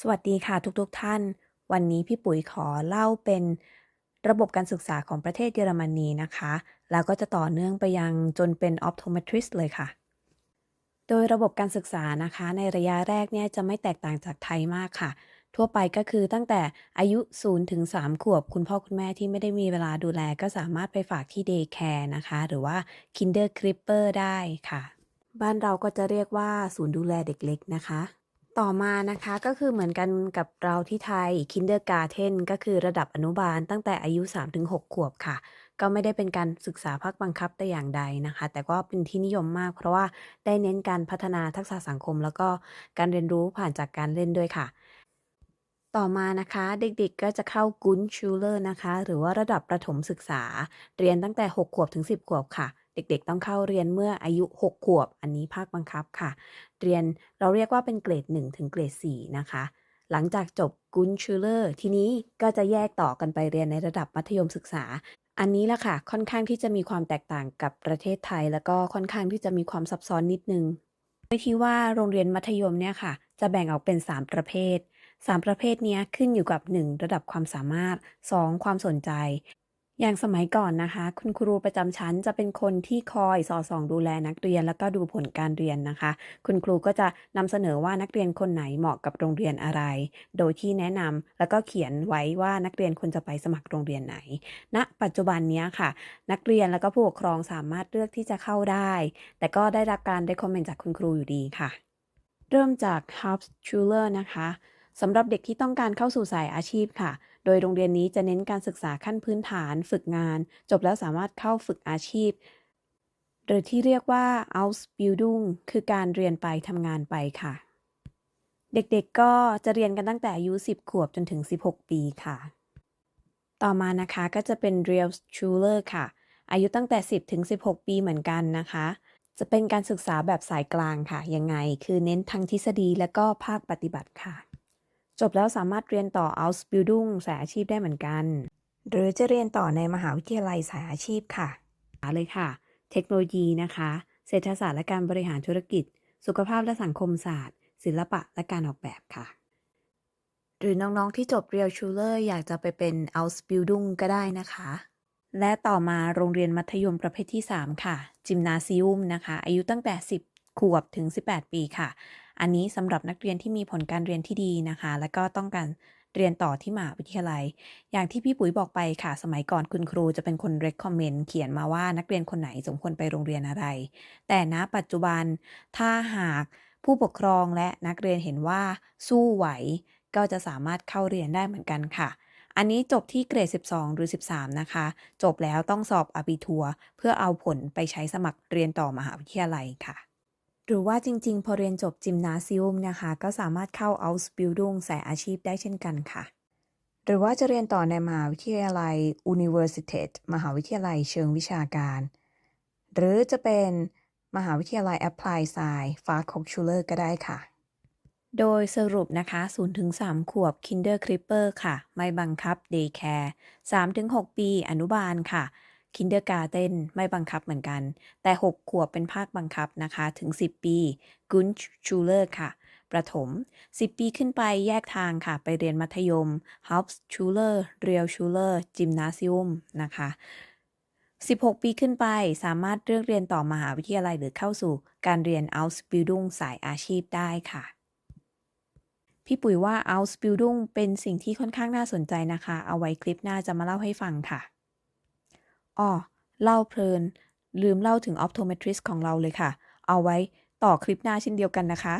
สวัสดีค่ะทุกๆทท่าน วันนี้พี่ปุ๋ยขอเล่าเป็นระบบการศึกษาของประเทศเยอรมนีนะคะ แล้วก็จะต่อเนื่องไปยังจนเป็น optometrist เลยค่ะ โดยระบบการศึกษานะคะ ในระยะแรกเนี่ยจะไม่แตกต่างจากไทยมากค่ะ ทั่วไปก็คือตั้งแต่อายุ0ถึง3ขวบ คุณพ่อคุณแม่ที่ไม่ได้มีเวลาดูแล ก็สามารถไปฝากที่ day care นะคะ หรือว่า kinder cripper ได้ค่ะ บ้านเราก็จะเรียกว่าศูนย์ดูแลเด็กเล็กนะคะ ต่อมานะคะก็คือเหมือนกันกับเราที่ไทย Kindergarten ก็คือระดับอนุบาลตั้งแต่อายุ 3-6 ขวบค่ะ ก็ไม่ได้เป็นการศึกษาภาคบังคับแต่อย่างใดนะคะ แต่ก็เป็นที่นิยมมากเพราะว่าได้เน้นการพัฒนาทักษะสังคม แล้วก็การเรียนรู้ผ่านจากการเล่นด้วยค่ะ ต่อมานะคะเด็กๆก็จะเข้ากุนชูเลอร์นะคะ หรือว่าระดับประถมศึกษา เรียนตั้งแต่ 6 ขวบถึง 10 ขวบค่ะ เด็กๆ ต้องเข้าเรียนเมื่ออายุ 6 ขวบ อันนี้ภาคบังคับค่ะ เรียนเราเรียกว่าเป็นเกรด 1 ถึงเกรด 4 นะคะ หลังจากจบกุนชูเลอร์ทีนี้ก็จะแยกต่อกันไปเรียนในระดับมัธยมศึกษา อันนี้แหละค่ะ ค่อนข้างที่จะมีความแตกต่างกับประเทศไทย แล้วก็ค่อนข้างที่จะมีความซับซ้อนนิดนึงโดยที่ว่าโรงเรียนมัธยมเนี่ยค่ะ จะแบ่งออกเป็น 3 ประเภท 3 ประเภทนี้ขึ้นอยู่กับ 1 ระดับความสามารถ 2 ความสนใจ อย่างสมัยก่อนนะคะ คุณครูประจำชั้นจะเป็นคนที่คอยสอดส่องดูแลนักเรียน แล้วก็ดูผลการเรียนนะคะ คุณครูก็จะนำเสนอว่านักเรียนคนไหนเหมาะกับโรงเรียนอะไร โดยที่แนะนำแล้วก็เขียนไว้ว่านักเรียนควรจะไปสมัครโรงเรียนไหนณปัจจุบันนี้ค่ะ นักเรียนแล้วก็ผู้ปกครองสามารถเลือกที่จะเข้าได้ แต่ก็ได้รับการ recommend จากคุณครูอยู่ดีค่ะ เริ่มจาก h a u p s c h u l e r นะคะสำหรับเด็กที่ต้องการเข้าสู่สายอาชีพค่ะ โดยโรงเรียนนี้จะเน้นการศึกษาขั้นพื้นฐาน ฝึกงาน จบแล้วสามารถเข้าฝึกอาชีพ หรือที่เรียกว่า Ausbildung คือการเรียนไปทำงานไปค่ะ เด็กๆก็จะเรียนกันตั้งแต่อายุ 10 ขวบจนถึง 16 ปีค่ะ ต่อมานะคะก็จะเป็น Real Schuler ค่ะ อายุตั้งแต่ 10 ถึง 16 ปีเหมือนกันนะคะจะเป็นการศึกษาแบบสายกลางค่ะ ยังไง คือเน้นทั้งทฤษฎีและก็ภาคปฏิบัติค่ะ จบแล้วสามารถเรียนต่อ Ausbildung สายอาชีพได้เหมือนกัน หรือจะเรียนต่อในมหาวิทยาลัยสายอาชีพค่ะมาเลยค่ะ เทคโนโลยีนะคะ เศรษฐศาสตร์และการบริหารธุรกิจ สุขภาพและสังคมศาสตร์ ศิลปะและการออกแบบค่ะ หรือน้องๆที่จบเรียลชูเลอร์อยากจะไปเป็น Ausbildung ก็ได้นะคะ และต่อมาโรงเรียนมัธยมประเภทที่ 3 ค่ะ จิมนาซิอุมนะคะ อายุตั้งแต่ 10 ขวบถึง 18 ปีค่ะ อันนี้สำหรับนักเรียนที่มีผลการเรียนที่ดีนะคะ และก็ต้องการเรียนต่อที่มหาวิทยาลัย อย่างที่พี่ปุ๋ยบอกไปค่ะ สมัยก่อนคุณครูจะเป็นคน recommend เขียนมาว่านักเรียนคนไหนสมควรไปโรงเรียนอะไร แต่ณปัจจุบันถ้าหากผู้ปกครองและนักเรียนเห็นว่าสู้ไหว ก็จะสามารถเข้าเรียนได้เหมือนกันค่ะ อันนี้จบที่เกรด 12 หรือ 13 นะคะ จบแล้วต้องสอบอบิทัวเพื่อเอาผลไปใช้สมัครเรียนต่อมหาวิทยาลัยค่ะ หรือว่าจริง ๆ พอเรียนจบจิมนาซิอุมนะคะ ก็สามารถเข้า Ausbildung สายอาชีพได้เช่นกันค่ะ หรือว่าจะเรียนต่อในมหาวิทยาลัย Universität มหาวิทยาลัยเชิงวิชาการ หรือจะเป็นมหาวิทยาลัย Apply Science f a k h o c h u l e r ก็ได้ค่ะ โดยสรุปนะคะ 0-3 ขวบ Kinder Cripper ค่ะ ไม่บังคับ Day Care 3-6 ปีอนุบาลค่ะ Kindergarten ไม่บังคับเหมือนกัน แต่ 6 ขวบเป็นภาคบังคับนะคะ ถึง 10 ปี Grundschule ค่ะ ประถม 10 ปีขึ้นไปแยกทางค่ะ ไปเรียนมัธยม Hauptschule Realschule Gymnasium นะคะ 16 ปีขึ้นไปสามารถเลือกเรียนต่อมหาวิทยาลัยหรือเข้าสู่การเรียน Ausbildung สายอาชีพได้ค่ะพี่ปุ๋ยว่า Ausbildung เป็นสิ่งที่ค่อนข้างน่าสนใจนะคะ เอาไว้คลิปหน้าจะมาเล่าให้ฟังค่ะ อ้อเล่าเพลิน ลืมเล่าถึงออปโทเมทริสของเราเลยค่ะ เอาไว้ต่อคลิปหน้าเช่นเดียวกันนะคะ